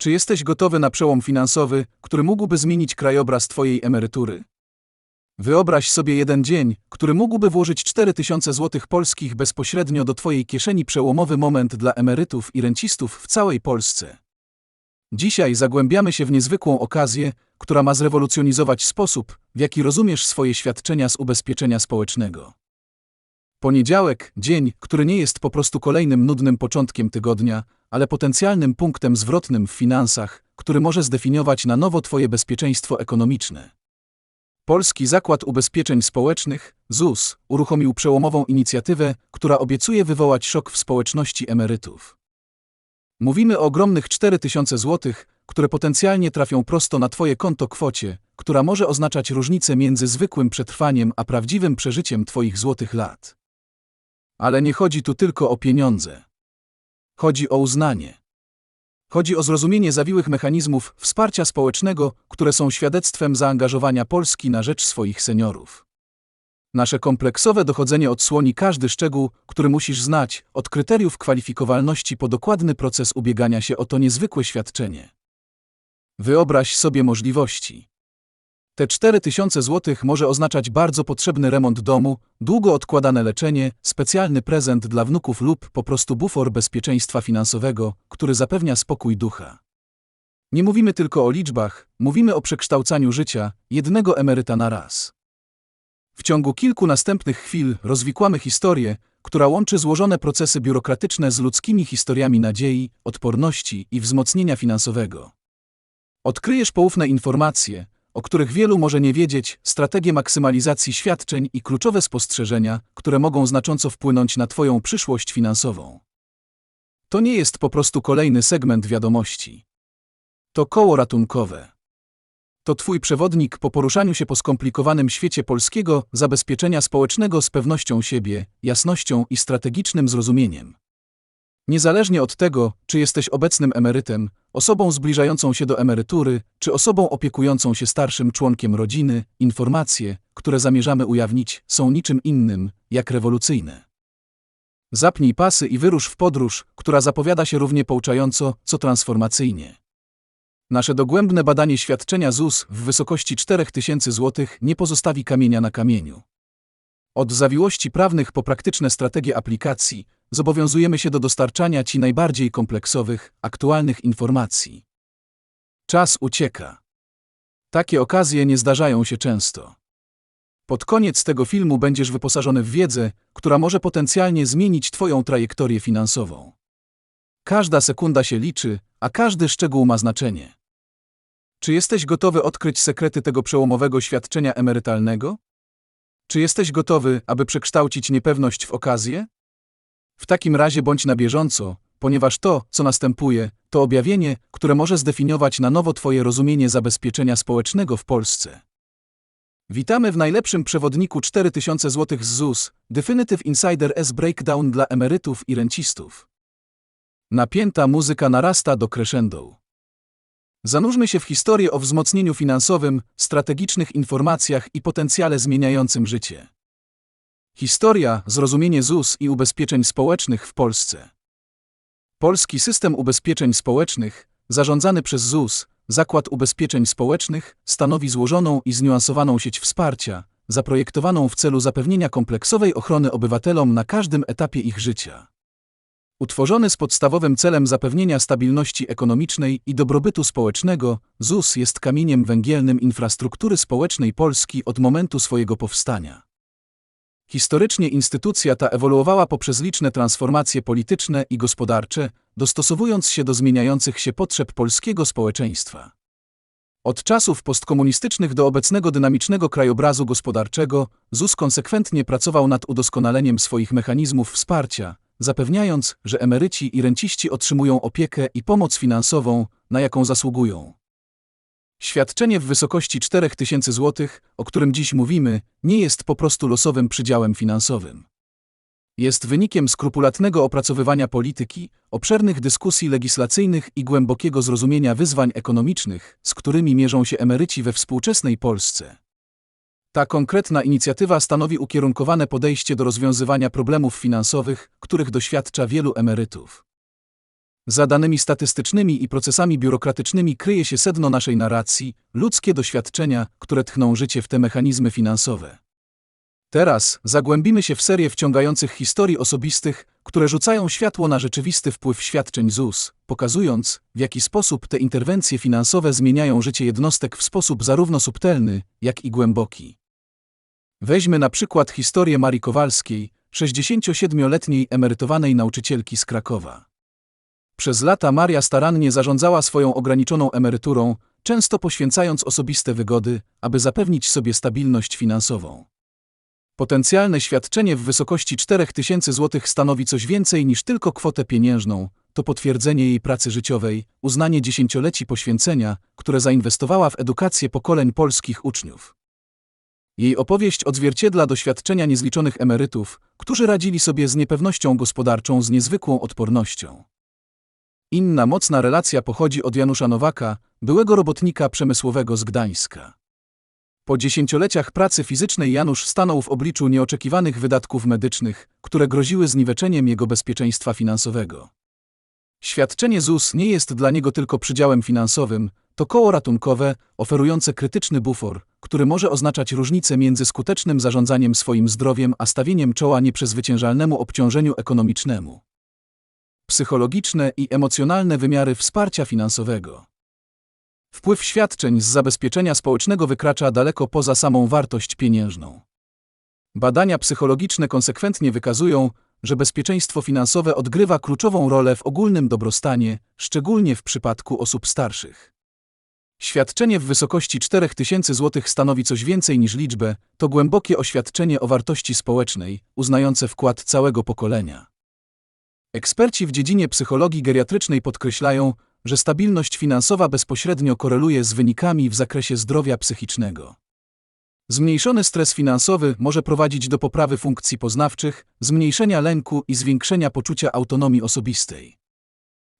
Czy jesteś gotowy na przełom finansowy, który mógłby zmienić krajobraz Twojej emerytury? Wyobraź sobie jeden dzień, który mógłby włożyć 4000 zł polskich bezpośrednio do Twojej kieszeni przełomowy moment dla emerytów i rencistów w całej Polsce. Dzisiaj zagłębiamy się w niezwykłą okazję, która ma zrewolucjonizować sposób, w jaki rozumiesz swoje świadczenia z ubezpieczenia społecznego. Poniedziałek, dzień, który nie jest po prostu kolejnym nudnym początkiem tygodnia, ale potencjalnym punktem zwrotnym w finansach, który może zdefiniować na nowo Twoje bezpieczeństwo ekonomiczne. Polski Zakład Ubezpieczeń Społecznych, ZUS, uruchomił przełomową inicjatywę, która obiecuje wywołać szok w społeczności emerytów. Mówimy o ogromnych 4000 zł, które potencjalnie trafią prosto na Twoje konto kwocie, która może oznaczać różnicę między zwykłym przetrwaniem a prawdziwym przeżyciem Twoich złotych lat. Ale nie chodzi tu tylko o pieniądze. Chodzi o uznanie. Chodzi o zrozumienie zawiłych mechanizmów wsparcia społecznego, które są świadectwem zaangażowania Polski na rzecz swoich seniorów. Nasze kompleksowe dochodzenie odsłoni każdy szczegół, który musisz znać, od kryteriów kwalifikowalności po dokładny proces ubiegania się o to niezwykłe świadczenie. Wyobraź sobie możliwości. Te 4000 zł może oznaczać bardzo potrzebny remont domu, długo odkładane leczenie, specjalny prezent dla wnuków lub po prostu bufor bezpieczeństwa finansowego, który zapewnia spokój ducha. Nie mówimy tylko o liczbach, mówimy o przekształcaniu życia jednego emeryta na raz. W ciągu kilku następnych chwil rozwikłamy historię, która łączy złożone procesy biurokratyczne z ludzkimi historiami nadziei, odporności i wzmocnienia finansowego. Odkryjesz poufne informacje, o których wielu może nie wiedzieć, strategie maksymalizacji świadczeń i kluczowe spostrzeżenia, które mogą znacząco wpłynąć na Twoją przyszłość finansową. To nie jest po prostu kolejny segment wiadomości. To koło ratunkowe. To Twój przewodnik po poruszaniu się po skomplikowanym świecie polskiego zabezpieczenia społecznego z pewnością siebie, jasnością i strategicznym zrozumieniem. Niezależnie od tego, czy jesteś obecnym emerytem, osobą zbliżającą się do emerytury, czy osobą opiekującą się starszym członkiem rodziny, informacje, które zamierzamy ujawnić, są niczym innym, jak rewolucyjne. Zapnij pasy i wyrusz w podróż, która zapowiada się równie pouczająco, co transformacyjnie. Nasze dogłębne badanie świadczenia ZUS w wysokości 4000 zł nie pozostawi kamienia na kamieniu. Od zawiłości prawnych po praktyczne strategie aplikacji, zobowiązujemy się do dostarczania Ci najbardziej kompleksowych, aktualnych informacji. Czas ucieka. Takie okazje nie zdarzają się często. Pod koniec tego filmu będziesz wyposażony w wiedzę, która może potencjalnie zmienić Twoją trajektorię finansową. Każda sekunda się liczy, a każdy szczegół ma znaczenie. Czy jesteś gotowy odkryć sekrety tego przełomowego świadczenia emerytalnego? Czy jesteś gotowy, aby przekształcić niepewność w okazję? W takim razie bądź na bieżąco, ponieważ to, co następuje, to objawienie, które może zdefiniować na nowo Twoje rozumienie zabezpieczenia społecznego w Polsce. Witamy w najlepszym przewodniku 4000 zł z ZUS, Definitive Insider S Breakdown dla emerytów i rencistów. Napięta muzyka narasta do crescendo. Zanurzmy się w historię o wzmocnieniu finansowym, strategicznych informacjach i potencjale zmieniającym życie. Historia, zrozumienie ZUS i ubezpieczeń społecznych w Polsce. Polski system ubezpieczeń społecznych, zarządzany przez ZUS, Zakład Ubezpieczeń Społecznych, stanowi złożoną i zniuansowaną sieć wsparcia, zaprojektowaną w celu zapewnienia kompleksowej ochrony obywatelom na każdym etapie ich życia. Utworzony z podstawowym celem zapewnienia stabilności ekonomicznej i dobrobytu społecznego, ZUS jest kamieniem węgielnym infrastruktury społecznej Polski od momentu swojego powstania. Historycznie instytucja ta ewoluowała poprzez liczne transformacje polityczne i gospodarcze, dostosowując się do zmieniających się potrzeb polskiego społeczeństwa. Od czasów postkomunistycznych do obecnego dynamicznego krajobrazu gospodarczego ZUS konsekwentnie pracował nad udoskonaleniem swoich mechanizmów wsparcia, zapewniając, że emeryci i renciści otrzymują opiekę i pomoc finansową, na jaką zasługują. Świadczenie w wysokości 4000 zł, o którym dziś mówimy, nie jest po prostu losowym przydziałem finansowym. Jest wynikiem skrupulatnego opracowywania polityki, obszernych dyskusji legislacyjnych i głębokiego zrozumienia wyzwań ekonomicznych, z którymi mierzą się emeryci we współczesnej Polsce. Ta konkretna inicjatywa stanowi ukierunkowane podejście do rozwiązywania problemów finansowych, których doświadcza wielu emerytów. Za danymi statystycznymi i procesami biurokratycznymi kryje się sedno naszej narracji, ludzkie doświadczenia, które tchną życie w te mechanizmy finansowe. Teraz zagłębimy się w serię wciągających historii osobistych, które rzucają światło na rzeczywisty wpływ świadczeń ZUS, pokazując, w jaki sposób te interwencje finansowe zmieniają życie jednostek w sposób zarówno subtelny, jak i głęboki. Weźmy na przykład historię Marii Kowalskiej, 67-letniej emerytowanej nauczycielki z Krakowa. Przez lata Maria starannie zarządzała swoją ograniczoną emeryturą, często poświęcając osobiste wygody, aby zapewnić sobie stabilność finansową. Potencjalne świadczenie w wysokości 4000 zł stanowi coś więcej niż tylko kwotę pieniężną, to potwierdzenie jej pracy życiowej, uznanie dziesięcioleci poświęcenia, które zainwestowała w edukację pokoleń polskich uczniów. Jej opowieść odzwierciedla doświadczenia niezliczonych emerytów, którzy radzili sobie z niepewnością gospodarczą z niezwykłą odpornością. Inna mocna relacja pochodzi od Janusza Nowaka, byłego robotnika przemysłowego z Gdańska. Po dziesięcioleciach pracy fizycznej Janusz stanął w obliczu nieoczekiwanych wydatków medycznych, które groziły zniweczeniem jego bezpieczeństwa finansowego. Świadczenie ZUS nie jest dla niego tylko przydziałem finansowym, to koło ratunkowe, oferujące krytyczny bufor, który może oznaczać różnicę między skutecznym zarządzaniem swoim zdrowiem a stawieniem czoła nieprzezwyciężalnemu obciążeniu ekonomicznemu. Psychologiczne i emocjonalne wymiary wsparcia finansowego. Wpływ świadczeń z zabezpieczenia społecznego wykracza daleko poza samą wartość pieniężną. Badania psychologiczne konsekwentnie wykazują, że bezpieczeństwo finansowe odgrywa kluczową rolę w ogólnym dobrostanie, szczególnie w przypadku osób starszych. Świadczenie w wysokości 4000 zł stanowi coś więcej niż liczbę, to głębokie oświadczenie o wartości społecznej, uznające wkład całego pokolenia. Eksperci w dziedzinie psychologii geriatrycznej podkreślają, że stabilność finansowa bezpośrednio koreluje z wynikami w zakresie zdrowia psychicznego. Zmniejszony stres finansowy może prowadzić do poprawy funkcji poznawczych, zmniejszenia lęku i zwiększenia poczucia autonomii osobistej.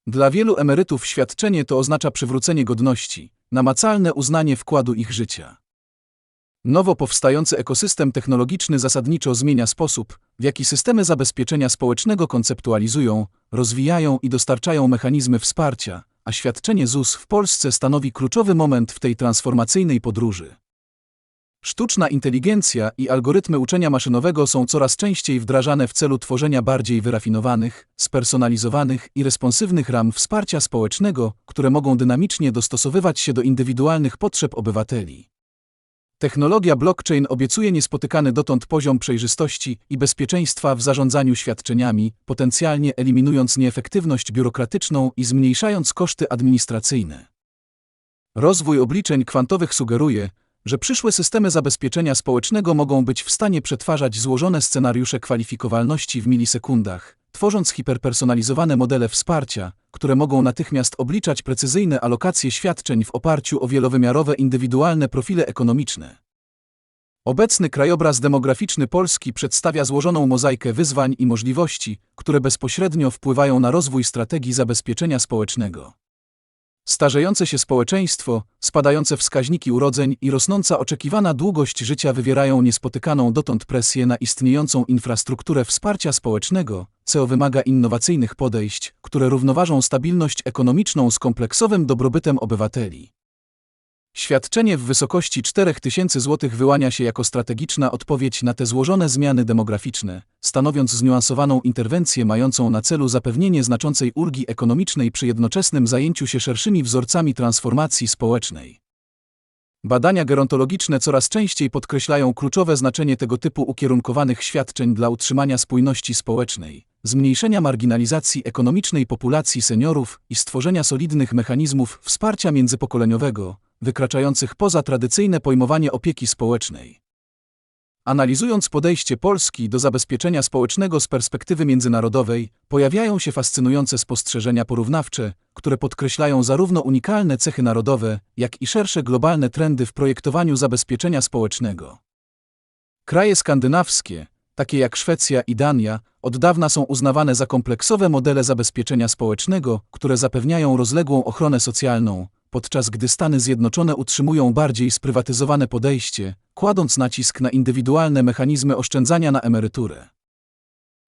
Dla wielu emerytów świadczenie to oznacza przywrócenie godności, namacalne uznanie wkładu ich życia. Nowo powstający ekosystem technologiczny zasadniczo zmienia sposób, w jaki systemy zabezpieczenia społecznego konceptualizują, rozwijają i dostarczają mechanizmy wsparcia, a świadczenie ZUS w Polsce stanowi kluczowy moment w tej transformacyjnej podróży. Sztuczna inteligencja i algorytmy uczenia maszynowego są coraz częściej wdrażane w celu tworzenia bardziej wyrafinowanych, spersonalizowanych i responsywnych ram wsparcia społecznego, które mogą dynamicznie dostosowywać się do indywidualnych potrzeb obywateli. Technologia blockchain obiecuje niespotykany dotąd poziom przejrzystości i bezpieczeństwa w zarządzaniu świadczeniami, potencjalnie eliminując nieefektywność biurokratyczną i zmniejszając koszty administracyjne. Rozwój obliczeń kwantowych sugeruje, że przyszłe systemy zabezpieczenia społecznego mogą być w stanie przetwarzać złożone scenariusze kwalifikowalności w milisekundach, tworząc hiperpersonalizowane modele wsparcia, które mogą natychmiast obliczać precyzyjne alokacje świadczeń w oparciu o wielowymiarowe indywidualne profile ekonomiczne. Obecny krajobraz demograficzny Polski przedstawia złożoną mozaikę wyzwań i możliwości, które bezpośrednio wpływają na rozwój strategii zabezpieczenia społecznego. Starzejące się społeczeństwo, spadające wskaźniki urodzeń i rosnąca oczekiwana długość życia wywierają niespotykaną dotąd presję na istniejącą infrastrukturę wsparcia społecznego, co wymaga innowacyjnych podejść, które równoważą stabilność ekonomiczną z kompleksowym dobrobytem obywateli. Świadczenie w wysokości 4000 zł wyłania się jako strategiczna odpowiedź na te złożone zmiany demograficzne, stanowiąc zniuansowaną interwencję mającą na celu zapewnienie znaczącej ulgi ekonomicznej przy jednoczesnym zajęciu się szerszymi wzorcami transformacji społecznej. Badania gerontologiczne coraz częściej podkreślają kluczowe znaczenie tego typu ukierunkowanych świadczeń dla utrzymania spójności społecznej, zmniejszenia marginalizacji ekonomicznej populacji seniorów i stworzenia solidnych mechanizmów wsparcia międzypokoleniowego, wykraczających poza tradycyjne pojmowanie opieki społecznej. Analizując podejście Polski do zabezpieczenia społecznego z perspektywy międzynarodowej, pojawiają się fascynujące spostrzeżenia porównawcze, które podkreślają zarówno unikalne cechy narodowe, jak i szersze globalne trendy w projektowaniu zabezpieczenia społecznego. Kraje skandynawskie, takie jak Szwecja i Dania, od dawna są uznawane za kompleksowe modele zabezpieczenia społecznego, które zapewniają rozległą ochronę socjalną, podczas gdy Stany Zjednoczone utrzymują bardziej sprywatyzowane podejście, kładąc nacisk na indywidualne mechanizmy oszczędzania na emeryturę.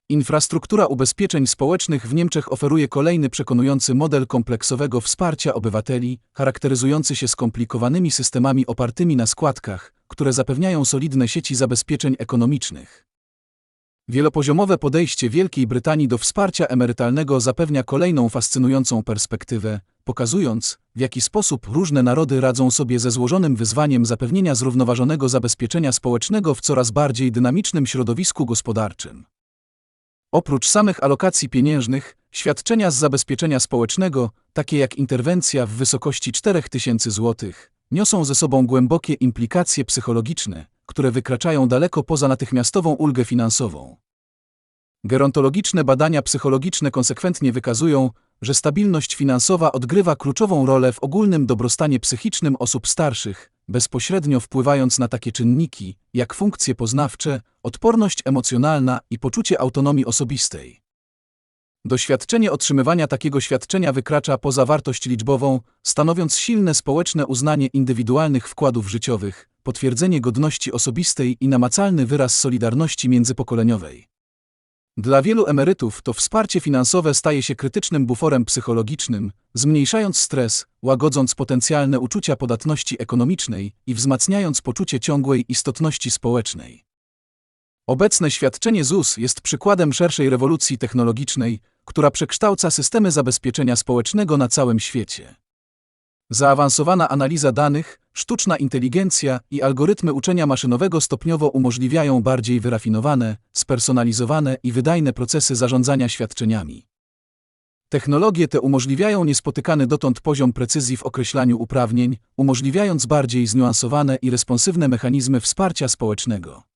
Infrastruktura ubezpieczeń społecznych w Niemczech oferuje kolejny przekonujący model kompleksowego wsparcia obywateli, charakteryzujący się skomplikowanymi systemami opartymi na składkach, które zapewniają solidne sieci zabezpieczeń ekonomicznych. Wielopoziomowe podejście Wielkiej Brytanii do wsparcia emerytalnego zapewnia kolejną fascynującą perspektywę, pokazując, w jaki sposób różne narody radzą sobie ze złożonym wyzwaniem zapewnienia zrównoważonego zabezpieczenia społecznego w coraz bardziej dynamicznym środowisku gospodarczym. Oprócz samych alokacji pieniężnych, świadczenia z zabezpieczenia społecznego, takie jak interwencja w wysokości 4000 zł, niosą ze sobą głębokie implikacje psychologiczne, które wykraczają daleko poza natychmiastową ulgę finansową. Gerontologiczne badania psychologiczne konsekwentnie wykazują, że stabilność finansowa odgrywa kluczową rolę w ogólnym dobrostanie psychicznym osób starszych, bezpośrednio wpływając na takie czynniki, jak funkcje poznawcze, odporność emocjonalna i poczucie autonomii osobistej. Doświadczenie otrzymywania takiego świadczenia wykracza poza wartość liczbową, stanowiąc silne społeczne uznanie indywidualnych wkładów życiowych, potwierdzenie godności osobistej i namacalny wyraz solidarności międzypokoleniowej. Dla wielu emerytów to wsparcie finansowe staje się krytycznym buforem psychologicznym, zmniejszając stres, łagodząc potencjalne uczucia podatności ekonomicznej i wzmacniając poczucie ciągłej istotności społecznej. Obecne świadczenie ZUS jest przykładem szerszej rewolucji technologicznej, która przekształca systemy zabezpieczenia społecznego na całym świecie. Zaawansowana analiza danych, sztuczna inteligencja i algorytmy uczenia maszynowego stopniowo umożliwiają bardziej wyrafinowane, spersonalizowane i wydajne procesy zarządzania świadczeniami. Technologie te umożliwiają niespotykany dotąd poziom precyzji w określaniu uprawnień, umożliwiając bardziej zniuansowane i responsywne mechanizmy wsparcia społecznego.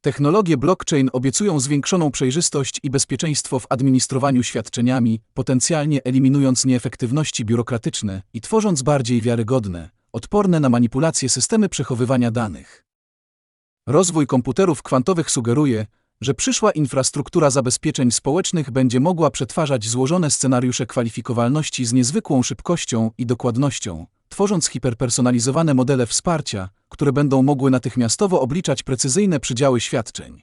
Technologie blockchain obiecują zwiększoną przejrzystość i bezpieczeństwo w administrowaniu świadczeniami, potencjalnie eliminując nieefektywności biurokratyczne i tworząc bardziej wiarygodne, odporne na manipulacje systemy przechowywania danych. Rozwój komputerów kwantowych sugeruje, że przyszła infrastruktura zabezpieczeń społecznych będzie mogła przetwarzać złożone scenariusze kwalifikowalności z niezwykłą szybkością i dokładnością, tworząc hiperpersonalizowane modele wsparcia, które będą mogły natychmiastowo obliczać precyzyjne przydziały świadczeń.